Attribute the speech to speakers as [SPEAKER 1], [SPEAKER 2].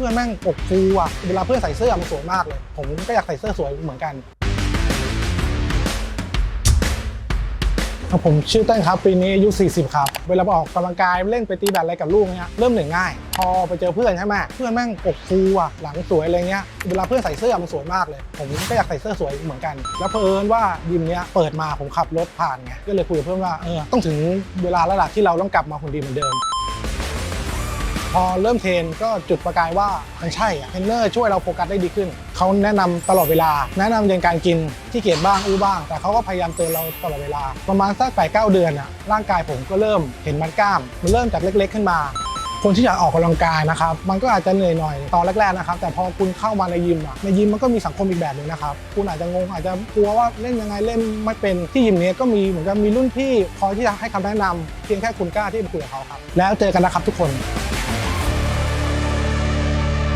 [SPEAKER 1] พื่อนแม่งอกฟูอะเวลาเพื่อนใส่เสื้อมันสวยมากเลย ผมก็อยากใส่เสื้อสวยเหมือนกันผมชื่อเต้นครับปีนี้อายุ 40 ครับ เวลาไปออกกำลังกายเล่นไปตีแบดอะไรกับลูกเนี่ยเริ่มเหนื่อยง่าย พอไปเจอเพื่อนใช่ไหมเพื่อนแม่งอกฟูอะหลังสวยอะไรเงี้ยเวลาเพื่อนใส่เสื้อมันสวยมากเลย ผมก็อยากใส่เสื้อสวยเหมือนกัน แล้วเผอิญว่ายิมเนี้ยเปิดมาผมขับรถผ่านไงก็เลยคุยกับเพื่อนว่าเออต้องถึงเวลาแล้วล่ะที่เราต้องกลับมาหุ่นดีเหมือนเดิม พอเริ่มเทรนก็จุดประกายว่ามันใช่เทรนเนอร์ช่วยเราโฟกัสได้ดีขึ้น เขาแนะนำตลอดเวลา แนะนำเรื่องการกินที่เกียจบ้างอู้บ้าง แต่เขาก็พยายามเตือนเราตลอดเวลา ประมาณสักแปดเก้าเดือนอะร่างกายผมก็เริ่มเห็นมัดกล้าม มันเริ่มจากเล็ก ๆ ขึ้นมาคนที่อยากออกกำลังกายนะครับ มันก็อาจจะเหนื่อยหน่อยตอนแรกๆนะครับ แต่พอคุณเข้ามาในยิมอะในยิมมันก็มีสังคมอีกแบบหนึ่งนะครับ คุณอาจจะงงอาจจะกลัวว่าเล่นยังไงเล่นไม่เป็นที่ยิมเนี้ยก็มีเหมือนกับมีรุ่นพี่คอยที่จะให้คำแนะนำเพียงแค่คุณกล้าที่จะคุยกับเขาครับ แล้วเจอกันนะครับทุกคน